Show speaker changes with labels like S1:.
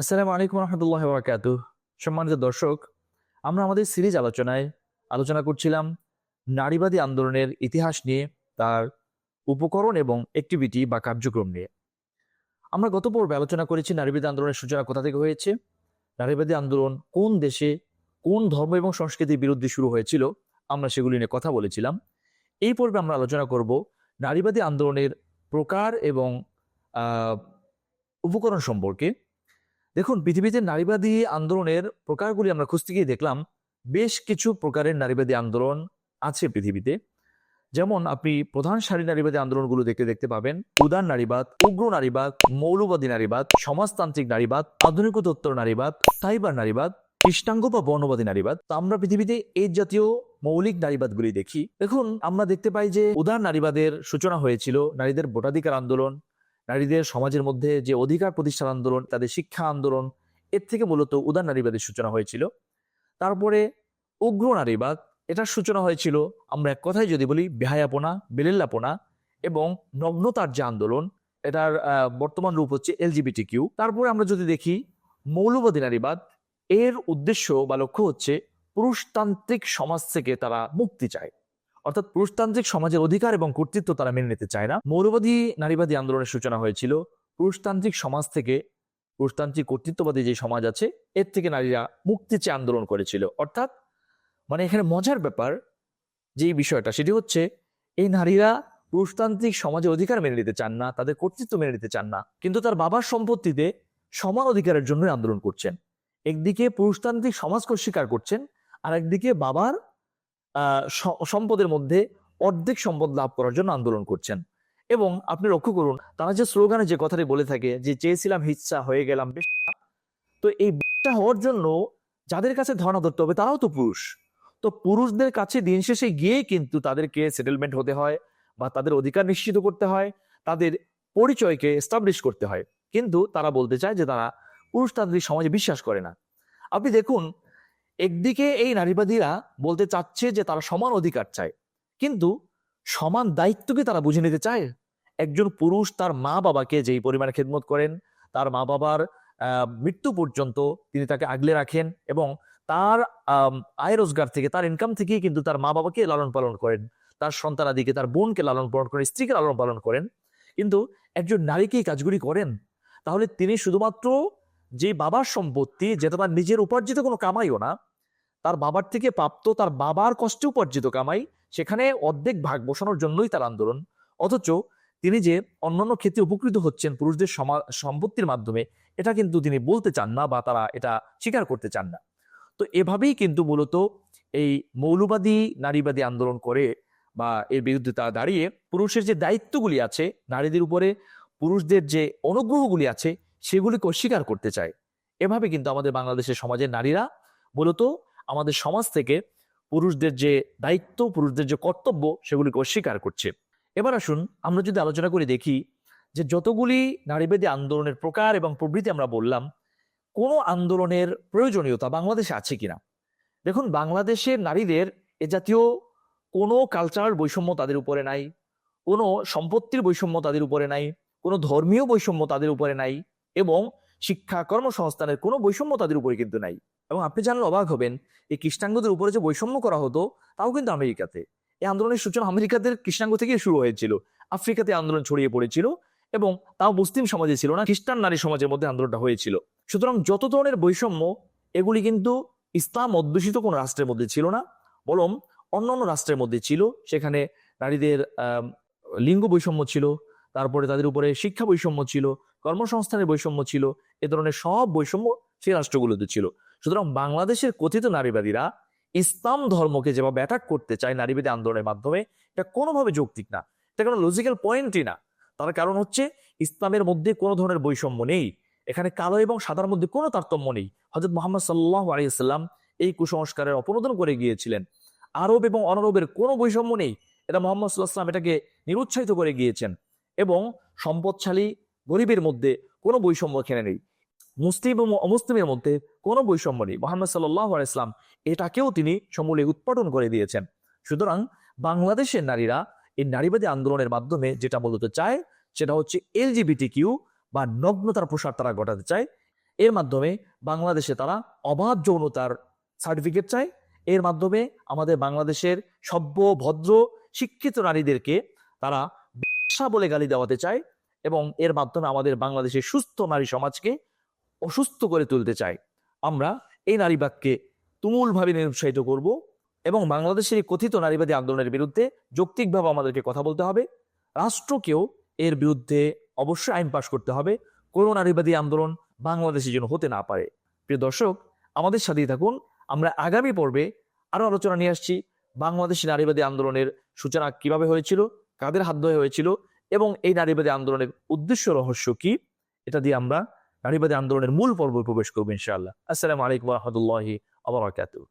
S1: আসসালামু আলাইকুম রহমতুল্লাহ বরকাত সম্মানিত দর্শক, আমরা আমাদের সিরিজ আলোচনায় আলোচনা করছিলাম নারীবাদী আন্দোলনের ইতিহাস নিয়ে, তার উপকরণ এবং অ্যাক্টিভিটি বা কার্যক্রম নিয়ে। আমরা গত পর্বে আলোচনা করেছি নারীবাদী আন্দোলনের সূচনা কোথা থেকে হয়েছে, নারীবাদী আন্দোলন কোন দেশে কোন ধর্ম এবং সংস্কৃতির বিরুদ্ধে শুরু হয়েছিল, আমরা সেগুলি নিয়ে কথা বলেছিলাম। এই পর্বে আমরা আলোচনা করব নারীবাদী আন্দোলনের প্রকার এবং উপকরণ সম্পর্কে। দেখুন, পৃথিবীতে নারীবাদী আন্দোলনের প্রকারগুলি আমরা খুঁজতে গিয়ে দেখলাম, বেশ কিছু প্রকারের নারীবাদী আন্দোলন আছে পৃথিবীতে। যেমন আপনি প্রধান সারি নারীবাদী আন্দোলনগুলো দেখতে দেখতে পাবেন, উদার নারীবাদ, উগ্র নারীবাদ, মৌলবাদী নারীবাদ, সমাজতান্ত্রিক নারীবাদ আধুনিকোত্তর নারীবাদ, সাইবার নারীবাদ, কৃষ্ণাঙ্গ বা বর্ণবাদী নারীবাদ। তো আমরা পৃথিবীতে এই জাতীয় মৌলিক নারীবাদগুলি দেখি। দেখুন, আমরা দেখতে পাই যে উদার নারীবাদের সূচনা হয়েছিল নারীদের ভোটাধিকার আন্দোলন নারীদের সমাজের মধ্যে যে অধিকার প্রতিষ্ঠান আন্দোলন, তাদের শিক্ষা আন্দোলন, এর থেকে মূলত উদার নারীবাদের সূচনা হয়েছিল। তারপরে উগ্র নারীবাদ, এটার সূচনা হয়েছিল, আমরা এক কথায় যদি বলি, বেহায়াপনা, বেলেল্লাপনা এবং নগ্নতার যে আন্দোলন, এটার বর্তমান রূপ হচ্ছে এলজিবিটি কিউ তারপরে আমরা যদি দেখি, মৌলবাদী নারীবাদ, এর উদ্দেশ্য বা লক্ষ্য হচ্ছে পুরুষতান্ত্রিক সমাজ থেকে তারা মুক্তি চায়। অর্থাৎ পুরুষতান্ত্রিক সমাজের অধিকার এবং কর্তৃত্ব তারা মেনে নিতে চায় না। মৌলবাদী, নারীবাদী আন্দোলনের সূচনা হয়েছিল। পুরুষতান্ত্রিক সমাজ থেকে পুরুষতান্ত্রিক কর্তৃত্ববাদী যে সমাজ আছে, এর থেকে নারীরা মুক্তি চেয়ে আন্দোলন করেছিল। অর্থাৎ মানে এখানে মজার ব্যাপার যেই বিষয়টা, সেটি হচ্ছে এই নারীরা পুরুষতান্ত্রিক সমাজের অধিকার মেনে নিতে চান না, তাদের কর্তৃত্ব মেনে নিতে চান না, কিন্তু তার বাবার সম্পত্তিতে সমান অধিকারের জন্য আন্দোলন করছেন। একদিকে পুরুষতান্ত্রিক সমাজকে স্বীকার করছেন আর একদিকে বাবার সম্পদের মধ্যে অর্ধেক সম্পদ লাভ করার জন্য আন্দোলন করছেন। এবং আপনি লক্ষ্য করুন, তারা যে স্লোগানে যে কথাটি বলে থাকে যে, চেয়েছিলাম হিচ্ছা, হয়ে গেলাম বেশ্যা। তো এই বেশ্যা হওয়ার জন্য যাদের কাছে ধারণা ধরতে হবে তারাও তো পুরুষ। তো পুরুষদের কাছে দিন শেষে গিয়ে কিন্তু তাদেরকে সেটেলমেন্ট হতে হয় বা তাদের অধিকার নিশ্চিত করতে হয়, তাদের পরিচয়কে এস্টাবলিশ করতে হয়। কিন্তু তারা বলতে চায় যে, তারা পুরুষতান্ত্রিক সমাজে বিশ্বাস করে না। আপনি দেখুন একদিকে এই নারীবাদীরা বলতে চাচ্ছে যে তারা সমান অধিকার চায়, কিন্তু সমান দায়িত্বকে তারা বুঝে নিতে চায়? একজন পুরুষ তার মা বাবাকে যেই পরিমাণে খেদমত করেন, তার মা বাবার মৃত্যু পর্যন্ত তিনি তাকে আগলে রাখেন এবং তার আয় রোজগার থেকে, তার ইনকাম থেকেই কিন্তু তার মা বাবাকে লালন পালন করেন। তার সন্তানাদিকে, তার বোনকে লালন পালন করেন, স্ত্রীকে লালন পালন করেন। কিন্তু একজন নারীকে এই কাজগুলি করেন, তাহলে তিনি শুধুমাত্র যে বাবার সম্পত্তি, যেটা তার নিজের উপার্জিত কোনো কামাইও না তার বাবার থেকে প্রাপ্ত তার বাবার কষ্টে উপার্জিত কামাই, সেখানে অর্ধেক ভাগ বসানোর জন্যই তার আন্দোলন। অথচ তিনি যে অন্যান্য ক্ষেত্রে উপকৃত হচ্ছেন পুরুষদের সমা- সম্পত্তির মাধ্যমে, এটা কিন্তু তিনি বলতে চান না বা তারা এটা স্বীকার করতে চান না। তো এভাবেই কিন্তু মূলত এই মৌলবাদী, নারীবাদী আন্দোলন করে বা এর বিরুদ্ধে তারা দাঁড়িয়ে পুরুষের যে দায়িত্বগুলি আছে, নারীদের উপরে পুরুষদের যে অনুগ্রহগুলি আছে, সেগুলিকে অস্বীকার করতে চায়। এভাবে কিন্তু আমাদের বাংলাদেশের সমাজের নারীরা মূলত আমাদের সমাজ থেকে পুরুষদের যে দায়িত্ব, পুরুষদের যে কর্তব্য, সেগুলিকে অস্বীকার করছে। এবার আসুন আমরা যদি আলোচনা করে দেখি যে যতগুলি নারীবাদী আন্দোলনের প্রকার এবং প্রভৃতি আমরা বললাম, কোনো আন্দোলনের প্রয়োজনীয়তা বাংলাদেশে আছে কিনা? দেখুন, বাংলাদেশের নারীদের এ জাতীয় কোনো কালচারাল বৈষম্য তাদের উপরে নাই, কোনো সম্পত্তির বৈষম্য তাদের উপরে নাই, কোনো ধর্মীয় বৈষম্য তাদের উপরে নাই এবং শিক্ষা কর্মসংস্থানের কোনো বৈষম্য তাদের উপরে কিন্তু নাই। এবং আপনি জানলে অবাক হবেন, এই কৃষ্ণাঙ্গদের উপরে যে বৈষম্য করা হতো, তাও কিন্তু আমেরিকাতে। এই আন্দোলনের সূচনা আমেরিকাদের কৃষ্ণাঙ্গ থেকে শুরু হয়েছিল। আফ্রিকাতে আন্দোলন ছড়িয়ে পড়েছিল এবং তাও মুসলিম সমাজে ছিল না, খ্রিস্টান নারী সমাজের মধ্যে আন্দোলনটা হয়েছিল। সুতরাং যত ধরনের বৈষম্য, এগুলি কিন্তু ইসলাম অধ্যুষিত কোনো রাষ্ট্রের মধ্যে ছিল না, বরং অন্যান্য রাষ্ট্রের মধ্যে ছিল। সেখানে নারীদের লিঙ্গ বৈষম্য ছিল, তারপরে তাদের উপরে শিক্ষা বৈষম্য ছিল, কর্মসংস্থানের বৈষম্য ছিল, এ ধরনের সব বৈষম্য সেই রাষ্ট্রগুলোতে ছিল। সুতরাং বাংলাদেশের কথিত নারীবাদীরা ইসলাম ধর্মকে যেভাবে অ্যাটাক করতে চায় নারীবাদী আন্দোলনের মাধ্যমে, এটা কোনোভাবে যৌক্তিক না। এটা কোনো লজিক্যাল পয়েন্টই না। তার কারণ হচ্ছে ইসলামের মধ্যে কোনো ধরনের বৈষম্য নেই। এখানে কালো এবং সাদার মধ্যে কোনো তারতম্য নেই। হজরত মোহাম্মদ সাল্লাহ আলিয়াল্লাম এই কুসংস্কারের অপনোদন করে গিয়েছিলেন। আরব এবং অনারবের কোনো বৈষম্য নেই। এটা মোহাম্মদ সাল্লাহ সাল্লাম এটাকে নিরুৎসাহিত করে গিয়েছেন। এবং সম্পদশালী গরিবের মধ্যে কোনো বৈষম্য এখানে নেই। মুসলিম এবং অমুসলিমের মধ্যে কোনো বৈষম্য নেই মোহাম্মদ সাল্লাহ ইসলাম এটাকেও তিনি সমূলে উৎপাদন করে দিয়েছেন সুতরাং বাংলাদেশের নারীরা এই নারীবাদী আন্দোলনের মাধ্যমে যেটা মূলত চায় সেটা হচ্ছে এলজিবিটি কিউ বা নগ্নতার প্রসার তারা ঘটাতে চায় এর মাধ্যমে বাংলাদেশে তারা অবাধ যৌনতার সার্টিফিকেট চায় এর মাধ্যমে আমাদের বাংলাদেশের সভ্য ভদ্র শিক্ষিত নারীদেরকে তারা ব্যবসা বলে গালি দেওয়াতে চায় এবং এর মাধ্যমে আমাদের বাংলাদেশের সুস্থ নারী সমাজকে অসুস্থ করে তুলতে চায় আমরা এই নারীবাদকে তুমুলভাবে নিরুৎসাহিত করব এবং বাংলাদেশের এই কথিত নারীবাদী আন্দোলনের বিরুদ্ধে যৌক্তিকভাবে আমাদেরকে কথা বলতে হবে। রাষ্ট্রকেও এর বিরুদ্ধে অবশ্যই আইন পাশ করতে হবে। কোনো নারীবাদী আন্দোলন বাংলাদেশে যেন হতে না পারে। প্রিয় দর্শক, আমাদের সাথেই থাকুন। আমরা আগামী পর্বে আরও আলোচনা নিয়ে আসছি বাংলাদেশি নারীবাদী আন্দোলনের সূচনা কীভাবে হয়েছিল, কাদের হাত ধরে হয়েছিল এবং এই নারীবাদী আন্দোলনের উদ্দেশ্য রহস্য কি, এটা দিয়ে আমরা নারীবাদী আন্দোলনের মূল পর্বে প্রবেশ করব ইনশাআল্লাহ। আসসালামু আলাইকুম রহমতুল্লাহি আবরাকাতুহ